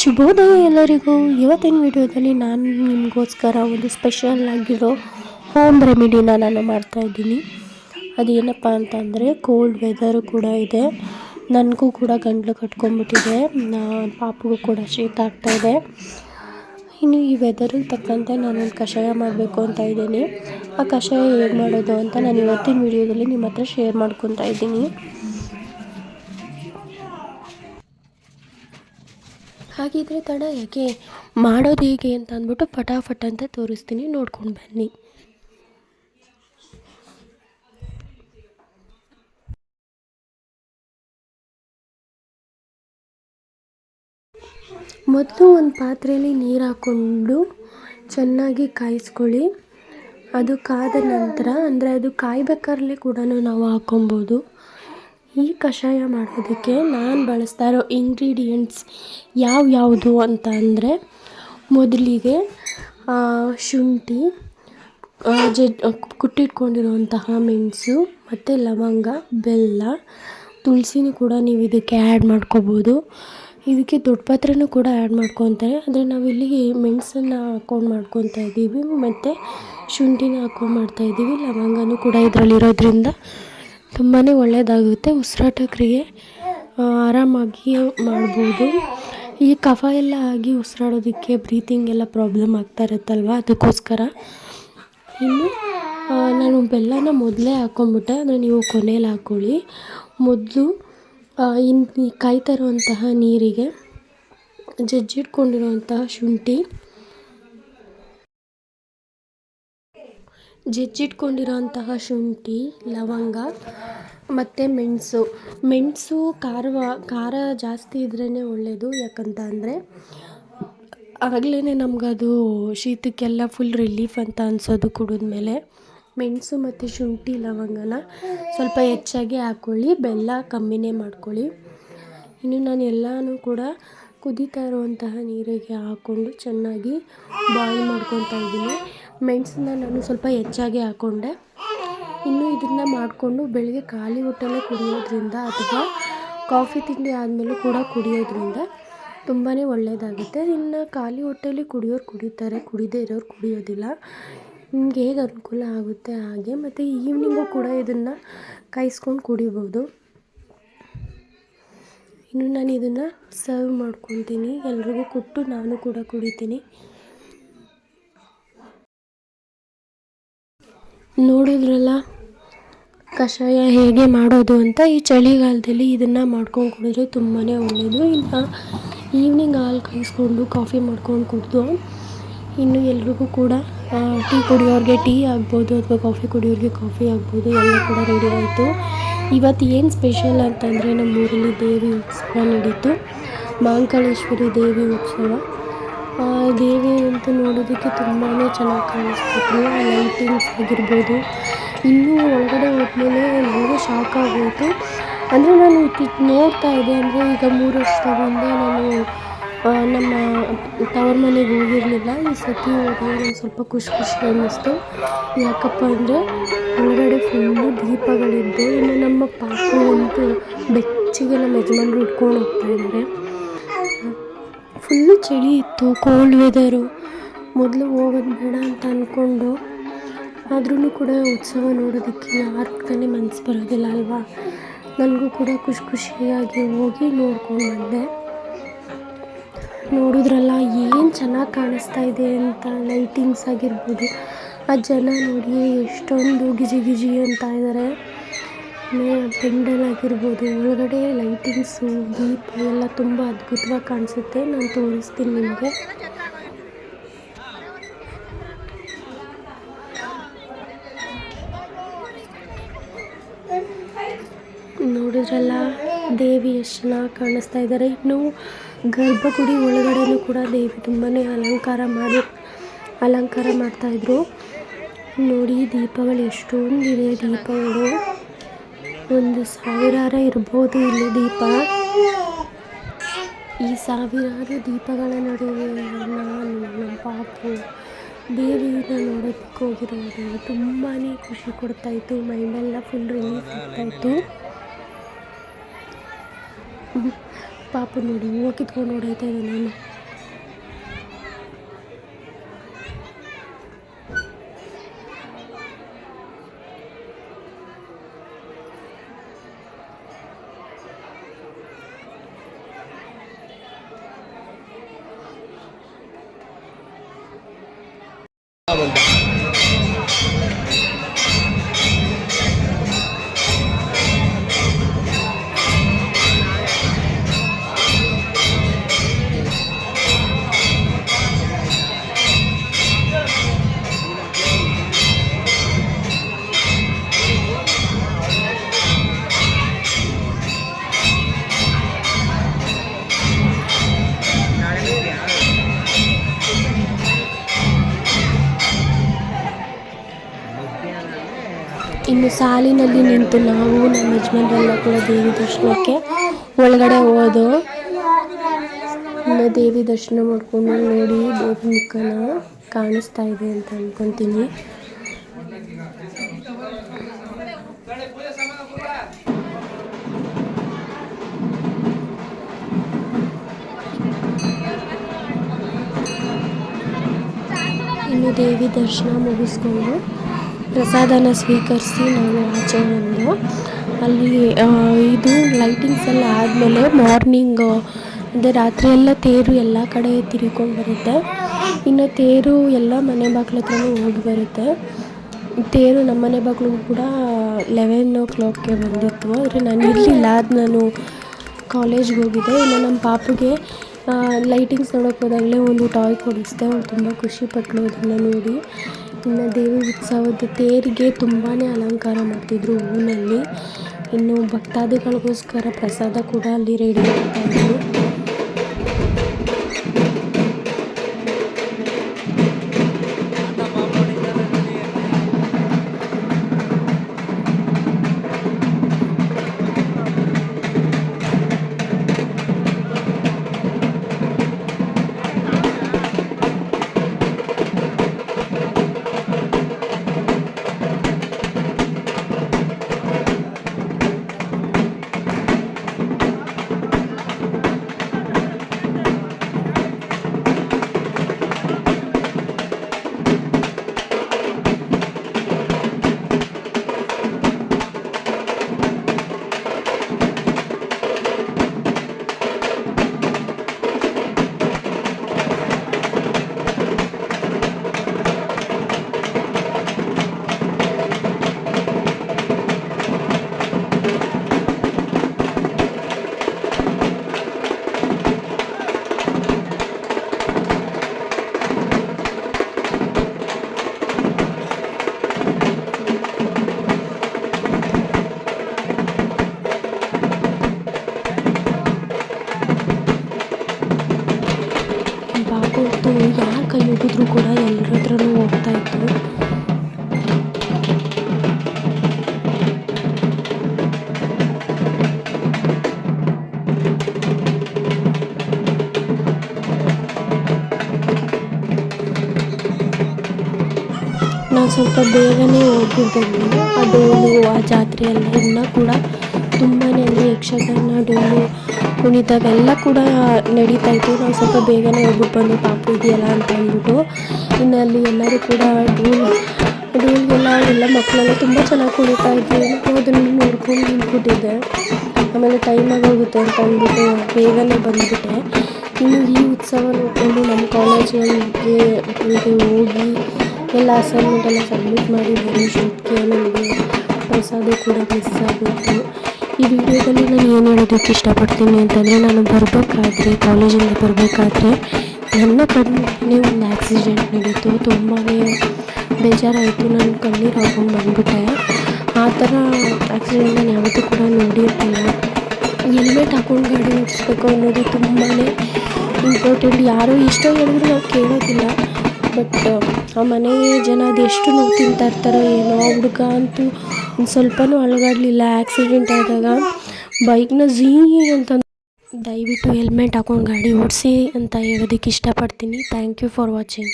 ಶುಭೋದಯ ಎಲ್ಲರಿಗೂ. ಇವತ್ತಿನ ವಿಡಿಯೋದಲ್ಲಿ ನಾನು ನಿಮಗೋಸ್ಕರ ಒಂದು ಸ್ಪೆಷಲ್ ಆಗಿರೋ ಹೋಮ್ ರೆಮಿಡಿನ ನಾನು ಮಾಡ್ತಾ ಇದ್ದೀನಿ. ಅದೇನಪ್ಪ ಅಂತಂದರೆ ಕೋಲ್ಡ್ ವೆದರು ಕೂಡ ಇದೆ. ನನಗೂ ಕೂಡ ಗಂಟ್ಲು ಕಟ್ಕೊಂಡ್ಬಿಟ್ಟಿದೆ. ಪಾಪಗೂ ಕೂಡ ಶೀತ ಇದೆ. ಇನ್ನು ಈ ವೆದರಿಗೆ ತಕ್ಕಂತೆ ನಾನೊಂದು ಕಷಾಯ ಮಾಡಬೇಕು ಅಂತ ಇದ್ದೀನಿ. ಆ ಕಷಾಯ ಹೇಗೆ ಮಾಡೋದು ಅಂತ ನಾನು ಇವತ್ತಿನ ವಿಡಿಯೋದಲ್ಲಿ ನಿಮ್ಮ ಹತ್ರ ಶೇರ್ ಮಾಡ್ಕೊತಾ ಇದ್ದೀನಿ. ಹಾಗಿದ್ರೆ ತಡ, ಯಾಕೆ? ಮಾಡೋದು ಹೇಗೆ ಅಂತ ಅಂದ್ಬಿಟ್ಟು ಫಟಾಫಟ್ ಅಂತ ತೋರಿಸ್ತೀನಿ, ನೋಡ್ಕೊಂಡು ಬನ್ನಿ. ಮೊದಲು ಒಂದು ಪಾತ್ರೆಯಲ್ಲಿ ನೀರು ಹಾಕ್ಕೊಂಡು ಚೆನ್ನಾಗಿ ಕಾಯಿಸ್ಕೊಳ್ಳಿ. ಅದು ಕಾದ ನಂತರ, ಅಂದರೆ ಅದು ಕಾಯ್ಬೇಕಾದ್ರೆ ಕೂಡ ನಾವು ಹಾಕ್ಕೊಬೋದು. ಈ ಕಷಾಯ ಮಾಡೋದಕ್ಕೆ ನಾನು ಬಳಸ್ತಾ ಇರೋ ಇಂಗ್ರೀಡಿಯೆಂಟ್ಸ್ ಯಾವ್ಯಾವುದು ಅಂತ ಅಂದರೆ ಮೊದಲಿಗೆ ಶುಂಠಿ ಜಡ್ ಕುಟ್ಟಿಟ್ಕೊಂಡಿರುವಂತಹ ಮೆಣಸು ಮತ್ತು ಲವಂಗ, ಬೆಲ್ಲ, ತುಳಸಿನೂ ಕೂಡ ನೀವು ಇದಕ್ಕೆ ಆ್ಯಡ್ ಮಾಡ್ಕೋಬೋದು. ಇದಕ್ಕೆ ದೊಡ್ಡ ಪಾತ್ರೆನೂ ಕೂಡ ಆ್ಯಡ್ ಮಾಡ್ಕೊತಾರೆ. ಆದರೆ ನಾವಿಲ್ಲಿ ಮೆಣಸನ್ನು ಹಾಕೊಂಡು ಮಾಡ್ಕೊತಾ ಇದ್ದೀವಿ ಮತ್ತು ಶುಂಠಿನ ಹಾಕೊಂಡು ಮಾಡ್ತಾಯಿದ್ದೀವಿ ಲವಂಗನೂ ಕೂಡ ಇದರಲ್ಲಿರೋದ್ರಿಂದ. ತುಂಬಾ ಒಳ್ಳೆಯದಾಗುತ್ತೆ ಉಸಿರಾಟ ಕ್ರಿಯೆ ಆ, ಆರಾಮಾಗಿ ಮಾಡ್ಬೋದು. ಈ ಕಫ ಎಲ್ಲ ಆಗಿ ಉಸಿರಾಡೋದಕ್ಕೆ ಬ್ರೀತಿಂಗ್ ಎಲ್ಲ ಪ್ರಾಬ್ಲಮ್ ಆಗ್ತಾ ಇರುತ್ತಲ್ವ? ಅದಕ್ಕೋಸ್ಕರ. ಇನ್ನು ನಾನು ಬೆಲ್ಲನ ಮೊದಲೇ ಹಾಕ್ಕೊಂಬಿಟ್ಟೆ ಅಂದರೆ ನೀವು ಕೊನೆಯಲ್ಲಿ ಹಾಕ್ಕೊಳ್ಳಿ ಮೊದಲು ಇನ್ನು ಕಾಯ್ತಾ ಇರುವಂತಹ ನೀರಿಗೆ ಜಜ್ಜಿಟ್ಕೊಂಡಿರುವಂತಹ ಶುಂಠಿ ಜಜ್ಜಿಟ್ಕೊಂಡಿರೋಂತಹ ಶುಂಠಿ, ಲವಂಗ ಮತ್ತು ಮೆಣಸು. ಮೆಣಸು ಖಾರವ, ಖಾರ ಜಾಸ್ತಿ ಇದ್ರೇ ಒಳ್ಳೆಯದು ಯಾಕಂತ ಅಂದರೆ ಆಗಲೇ ನಮಗದು ಶೀತಕ್ಕೆಲ್ಲ ಫುಲ್ ರಿಲೀಫ್ ಅಂತ ಅನಿಸೋದು ಕುಡಿದ್ಮೇಲೆ. ಮೆಣಸು ಮತ್ತು ಶುಂಠಿ, ಲವಂಗನ ಸ್ವಲ್ಪ ಹೆಚ್ಚಾಗಿ ಹಾಕ್ಕೊಳ್ಳಿ ಬೆಲ್ಲ ಕಮ್ಮಿನೇ ಮಾಡ್ಕೊಳ್ಳಿ. ಇನ್ನು ನಾನು ಎಲ್ಲನೂ ಕೂಡ ಕುದೀತಾ ಇರುವಂತಹ ನೀರಿಗೆ ಹಾಕ್ಕೊಂಡು ಚೆನ್ನಾಗಿ ಬಾಯ್ಲ್ ಮಾಡ್ಕೊತಾ ಇದ್ದೀನಿ. ಮೆಣಸನ್ನ ನಾನು ಸ್ವಲ್ಪ ಹೆಚ್ಚಾಗಿ ಹಾಕ್ಕೊಂಡೆ ಇನ್ನು ಇದನ್ನು ಮಾಡಿಕೊಂಡು ಬೆಳಗ್ಗೆ ಖಾಲಿ ಹೊಟ್ಟೆಲೆ ಕುಡಿಯೋದ್ರಿಂದ ಅಥವಾ ಕಾಫಿ ತಿಂಡಿ ಆದಮೇಲೂ ಕೂಡ ಕುಡಿಯೋದ್ರಿಂದ ತುಂಬಾ ಒಳ್ಳೆಯದಾಗುತ್ತೆ ಇನ್ನು ಖಾಲಿ ಹೊಟ್ಟೆಲಿ ಕುಡಿಯೋರು ಕುಡಿತಾರೆ, ಕುಡಿದೇ ಇರೋರು ಕುಡಿಯೋದಿಲ್ಲ. ನಿಮ್ಗೆ ಹೇಗೆ ಅನುಕೂಲ ಆಗುತ್ತೆ ಹಾಗೆ, ಮತ್ತು ಈವ್ನಿಂಗು ಕೂಡ ಇದನ್ನು ಕಾಯಿಸ್ಕೊಂಡು ಕುಡಿಬೋದು. ಇನ್ನು ನಾನು ಇದನ್ನು ಸರ್ವ್ ಮಾಡ್ಕೊತೀನಿ. ಎಲ್ರಿಗೂ ಕೊಟ್ಟು ನಾನು ಕೂಡ ಕುಡಿತೀನಿ. ನೋಡಿದ್ರಲ್ಲ? ಕಷಾಯ ಹೇಗೆ ಮಾಡೋದು ಅಂತ ಈ ಚಳಿಗಾಲದಲ್ಲಿ ಇದನ್ನು ಮಾಡ್ಕೊಂಡು ಕುಡಿದ್ರೆ ತುಂಬಾ ಒಳ್ಳೆಯದು ಇನ್ನು ಈವ್ನಿಂಗ್ ಹಾಲು ಕಾಯಿಸ್ಕೊಂಡು ಕಾಫಿ ಮಾಡ್ಕೊಂಡು ಕುಡಿದು, ಇನ್ನು ಎಲ್ರಿಗೂ ಕೂಡ ಟೀ ಕುಡಿಯೋರಿಗೆ ಟೀ ಆಗ್ಬೋದು ಅಥವಾ ಕಾಫಿ ಕುಡಿಯೋರಿಗೆ ಕಾಫಿ ಆಗ್ಬೋದು, ಎಲ್ಲ ಕೂಡ ರೆಡಿ ಆಯಿತು. ಇವತ್ತು ಏನು ಸ್ಪೆಷಲ್ ಅಂತಂದರೆ ನಮ್ಮ ಊರಲ್ಲಿ ದೇವಿ ಉತ್ಸವ ನಡೀತು. ಮಾಂಕಳೇಶ್ವರಿ ದೇವಿ ಉತ್ಸವ. ದೇವಿ ಅಂತ ನೋಡೋದಕ್ಕೆ ತುಂಬಾ ಚೆನ್ನಾಗಿ ಕಾಣಿಸ್ತಿತ್ತು ಲೈಟಿಂಗ್ಸ್ ಆಗಿರ್ಬೋದು. ಇನ್ನೂ ಒಳಗಡೆ ಹೋದ್ಮೇಲೆ ನನಗೆ ಶಾಕ್ ಆಗೋಯಿತು. ಅಂದರೆ ನಾನು ಇತ್ತೀಚ್ ನೋಡ್ತಾ ಇದ್ದೆ ಅಂದರೆ ಈಗ ಮೂರು ವರ್ಷದಿಂದ ನಾನು ಆ, ನಮ್ಮ ತವರ ಮನೆಗೆ ಹೋಗಿರಲಿಲ್ಲ. ಈ ಸತಿ ಹೋದಾಗ ಸ್ವಲ್ಪ ಖುಷಿ ಖುಷಿ ಅನ್ನಿಸ್ತು. ಯಾಕಪ್ಪ ಅಂದರೆ ಒಳಗಡೆ ಫುಲ್ಲು ದೀಪಗಳಿದ್ದು ಇನ್ನು ನಮ್ಮ ಪಾಪು ಅಂತೂ ಬೆಚ್ಚಿಗೆ ನಮ್ಮ ಯಜಮಾನ್ರು ಇಟ್ಕೊಂಡು ಹೋಗ್ತಾ ಇದ್ದಾರೆ ಫುಲ್ಲು ಚಳಿ ಇತ್ತು ಕೋಲ್ಡ್ ವೆದರು ಮೊದಲು ಹೋಗೋದು ಬೇಡ ಅಂತ ಅಂದ್ಕೊಂಡು ಆದ್ರೂ ಕೂಡ ಉತ್ಸವ ನೋಡೋದಕ್ಕೆ ಯಾರು ತಾನೇ ಮನಸ್ಸು ಬರೋದಿಲ್ಲ ಅಲ್ವಾ? ನನಗೂ ಕೂಡ ಖುಷಿ ಖುಷಿಯಾಗಿ ಹೋಗಿ ನೋಡ್ಕೊಂಡು ಬಂದೆ. ನೋಡಿದ್ರಲ್ಲ ಏನು ಚೆನ್ನಾಗಿ ಕಾಣಿಸ್ತಾ ಇದೆ ಅಂತ ಲೈಟಿಂಗ್ಸ್ ಆಗಿರ್ಬೋದು, ಆ ಜನ ನೋಡಿ ಎಷ್ಟೊಂದು ಗಿಜಿ ಗಿಜಿ ಅಂತ ಇದ್ದಾರೆ ಪೆಂಡಲ್ ಆಗಿರ್ಬೋದು ಒಳಗಡೆ ಲೈಟಿಂಗ್ಸು, ದೀಪ ಎಲ್ಲ ತುಂಬ ಅದ್ಭುತವಾಗಿ ಕಾಣಿಸುತ್ತೆ. ನಾನು ತೋರಿಸ್ತೀನಿ ನಿಮಗೆ. ನೋಡಿದ್ರಲ್ಲ, ದೇವಿ ಎಷ್ಟು ಚೆನ್ನಾಗಿ ಕಾಣಿಸ್ತಾ ಇದ್ದಾರೆ. ಇನ್ನು ಗರ್ಭಗುಡಿ ಒಳಗಡೆನೂ ಕೂಡ ದೇವಿ ತುಂಬಾ ಅಲಂಕಾರ ಮಾಡಿ, ಅಲಂಕಾರ ಮಾಡ್ತಾಯಿದ್ರು ನೋಡಿ, ದೀಪಗಳು ಎಷ್ಟೊಂದಿದೆ, ದೀಪಗಳು. ಒಂದು ಸಾವಿರಾರು ಇರ್ಬೋದು ಇಲ್ಲಿ ದೀಪ. ಈ ಸಾವಿರಾರು ದೀಪಗಳ ನಡುವೆ ನಾನು, ನಮ್ಮ ಪಾಪು ದೇವಿನ ನೋಡೋದಕ್ಕೆ ಹೋಗಿರೋದು. ತುಂಬಾ ಖುಷಿ ಕೊಡ್ತಾಯಿತ್ತು ಮೈಂಡೆಲ್ಲ ಫುಲ್ ರಿಲೀಫ್ ಆಗ್ತಾಯಿತ್ತು ಪಾಪು ನೋಡಿ, ಹೂವು ಕಿತ್ಕೊಂಡು ಹೊಡೈತಾ ಇದೆ ನಾನು ಇನ್ನು ಸಾಲಿನಲ್ಲಿ ನಿಂತು ನಾವು ನಮ್ಮ ಯಜಮಾನ್ರೆಲ್ಲ ಕೂಡ ದೇವಿ ದರ್ಶನಕ್ಕೆ ಒಳಗಡೆ ಹೋದೋ. ಇನ್ನು ದೇವಿ ದರ್ಶನ ಮಾಡ್ಕೊಂಡು ನೋಡಿ, ದೇವಿ ಮುಖನ ಕಾಣಿಸ್ತಾ ಇದೆ ಅಂತ ಅಂದ್ಕೊತೀನಿ ಇನ್ನು ದೇವಿ ದರ್ಶನ ಮುಗಿಸ್ಕೊಂಡು ಪ್ರಸಾದನ ಸ್ವೀಕರಿಸಿ ನಾವು ಆಚೆ ಬಂದು ಅಲ್ಲಿ ಇದು ಲೈಟಿಂಗ್ಸ್ ಎಲ್ಲ ಆದಮೇಲೆ ಮಾರ್ನಿಂಗ್ ಅಂದರೆ ರಾತ್ರಿ ಎಲ್ಲ ತೇರು ಎಲ್ಲ ಕಡೆ ತಿರ್ಕೊಂಡು ಬರುತ್ತೆ. ಇನ್ನು ತೇರು ಎಲ್ಲ ಮನೆ ಬಾಗ್ಲ ಹತ್ರನೂ ಹೋಗಿ ಬರುತ್ತೆ. ತೇರು ನಮ್ಮ ಮನೆ ಬಾಗ್ಲಿಗೂ ಕೂಡ ಲೆವೆನ್ ಓ ಕ್ಲಾಕ್ಗೆ ಬಂದಿತ್ತು. ಆದರೆ ನಾನು ಇರಲಿಲ್ಲ ಅದು ನಾನು ಕಾಲೇಜ್ಗೆ ಹೋಗಿದ್ದೆ. ಇನ್ನು ನಮ್ಮ ಪಾಪುಗೆ ಲೈಟಿಂಗ್ಸ್ ನೋಡೋಕೆ ಹೋದಾಗಲೇ ಒಂದು ಟಾಯ್ ಕೊಡಿಸಿದೆ. ಅವ್ರು ತುಂಬ ಖುಷಿಪಟ್ಟಳು ಅದನ್ನು ನೋಡಿ. ಇನ್ನು ದೇವಿ ಉತ್ಸವದ ತೇರಿಗೆ ತುಂಬಾ ಅಲಂಕಾರ ಮಾಡ್ತಿದ್ರು ಹೂವಿನಲ್ಲಿ ಇನ್ನು ಭಕ್ತಾದಿಗಳಿಗೋಸ್ಕರ ಪ್ರಸಾದ ಕೂಡ ಅಲ್ಲಿ ರೆಡಿ ಮಾಡ್ತಾಯಿದ್ರು ಯಾರು ಕೈ ಹೋಗಿದ್ರು ಕೂಡ ಎಲ್ಲರ ಹತ್ರನೂ ಹೋಗ್ತಾ ಇತ್ತು ನಾವು ಸ್ವಲ್ಪ ಬೇಗನೆ ಹೋಗಿದ್ದೆ ಡೋಲು, ಆ ಜಾತ್ರೆಯಲ್ಲಿ ಇನ್ನೂ ಕೂಡ ತುಂಬಾ ಯಕ್ಷಗಾನ ಡೋಲು ಕುಣಿತವೆಲ್ಲ ಕೂಡ ನಡೀತಾ ಇತ್ತು. ನಾವು ಸ್ವಲ್ಪ ಬೇಗನೆ ಹೋಗ್ಬಿಟ್ಟು ಬಂದು ಪಾಪು ಇದೆಯಲ್ಲ ಅಂತ ಅಂದ್ಬಿಟ್ಟು. ಇನ್ನು ಅಲ್ಲಿ ಎಲ್ಲರೂ ಕೂಡ ಡೂಲ್ ಡೂಲ್ಗೆಲ್ಲ ಎಲ್ಲ ಮಕ್ಕಳೆಲ್ಲ ತುಂಬ ಚೆನ್ನಾಗಿ ಕುಣಿತಾ ಇದ್ವಿ ಮತ್ತು ಅದನ್ನು ನೋಡ್ಕೊಂಡು ನಿಂತ್ಬಿಟ್ಟಿದ್ದೆ. ಆಮೇಲೆ ಟೈಮ್ ಆಗೋಗುತ್ತೆ ಅಂತ ಅಂದ್ಬಿಟ್ಟು ಬೇಗನೆ ಬಂದುಬಿಟ್ಟೆ. ಇನ್ನು ಈ ಉತ್ಸವ ನೋಡಿಕೊಂಡು ನಮ್ಮ ಕಾಲೇಜಿಗೆ ಹೋಗಿ ಎಲ್ಲ ಅಸೈನ್ಮೆಂಟ್ ಎಲ್ಲ ಸಬ್ಮಿಟ್ ಮಾಡಿ ಶೂಟ್ಗೆ ನನಗೆ ಪ್ರಸಾದ ಕೂಡ ಮಿಸ್ ಆಗೋಯ್ತು. ಈ ವಿಡಿಯೋದಲ್ಲಿ ನಾನು ಏನು ಹೇಳೋದಕ್ಕೆ ಇಷ್ಟಪಡ್ತೀನಿ ಅಂತಂದರೆ, ನಾನು ಬರಬೇಕಾದ್ರೆ, ಕಾಲೇಜಿಂದ ಬರಬೇಕಾದ್ರೆ ನನ್ನ ಕಣ್ಣಿಗೆ ಒಂದು ಆಕ್ಸಿಡೆಂಟ್ ನಡೀತು. ತುಂಬಾ ಬೇಜಾರಾಯಿತು. ನಾನು ಕಣ್ಣೀರು ಹಾಕೊಂಡು ಬಂದ್ಬಿಟ್ಟೆ. ಆ ಥರ ಆಕ್ಸಿಡೆಂಟ್ ನಾನು ಯಾವತ್ತೂ ಕೂಡ ನೋಡಿರ್ತಿಲ್ಲ ಹೆಲ್ಮೆಟ್ ಹಾಕೊಂಡು ಗಾಡಿ ಓಡಿಸ್ಬೇಕು ಅನ್ನೋದು ತುಂಬಾ ಇಂಪಾರ್ಟೆಂಟ್ ಯಾರೂ ಇಷ್ಟ ಹೇಳಿದ್ರು ನಾವು ಕೇಳೋದಿಲ್ಲ. ಬಟ್, ಆ ಮನೆ ಜನ ಅದೆಷ್ಟು ನೋವು ತಿಂತಾ ಇರ್ತಾರೋ ಏನೋ ಹುಡುಗ ಅಂತೂ ಸ್ವಲ್ಪನೂ ಅಲುಗಾಡಲಿಲ್ಲ ಆ್ಯಕ್ಸಿಡೆಂಟ್ ಆದಾಗ ಬೈಕ್ನ ಝೀ ಅಂತ ದಯವಿಟ್ಟು ಹೆಲ್ಮೆಟ್ ಹಾಕೊಂಡು ಗಾಡಿ ಓಡಿಸಿ ಅಂತ ಹೇಳೋದಕ್ಕೆ ಇಷ್ಟಪಡ್ತೀನಿ. Thank you for watching